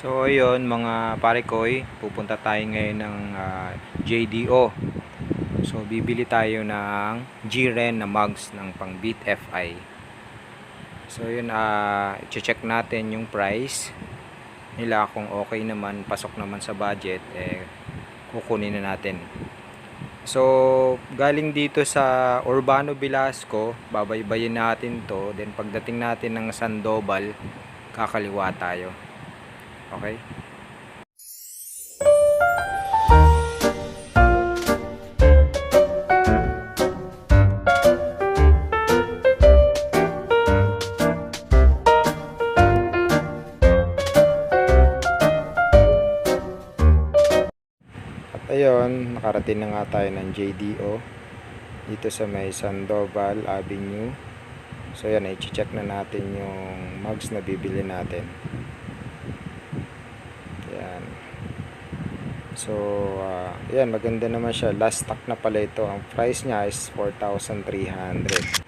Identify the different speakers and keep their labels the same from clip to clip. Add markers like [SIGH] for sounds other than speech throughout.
Speaker 1: So ayun mga pare koy, pupunta tayo ngayon ng ah, JDO. So bibili tayo ng G-Ren na mugs ng pang Beat FI. So yun, ah check natin yung price nila kung okay naman, pasok naman sa budget, eh kukunin na natin. So galing dito sa Urbano Velasco, babaybayin natin to. Then pagdating natin ng Sandoval, kakaliwa tayo. Okay? Ayun, nakarating na nga tayo ng JDO dito sa may Sandoval Avenue. So yan, i-check na natin yung mugs na bibili natin. Yan. So, ah, yan, maganda naman siya. Last stock na pala ito. Ang price niya is 4,300.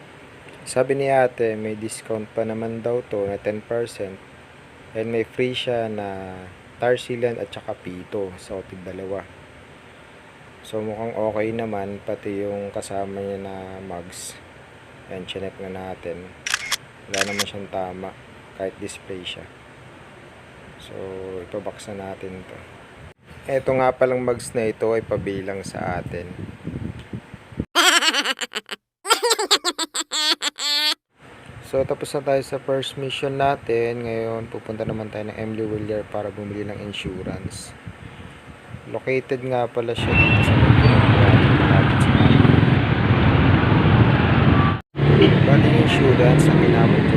Speaker 1: Sabi ni ate, may discount pa naman daw to na 10%. And may free siya na tar sealant at saka pito. So, tig dalawa. So, mukhang okay naman. Pati yung kasama niya na mugs. Yan, chinek na natin. Wala naman siyang tama. Kahit display siya. So, ipabox na natin to. Ito nga palang mugs na ito ay pabilang sa atin. [LAUGHS] So, tapos na tayo sa first mission natin. Ngayon, pupunta naman tayo ng Emily Willier para bumili ng insurance. Located nga pala siya dito sa. Bali insurance, ang ginamit ko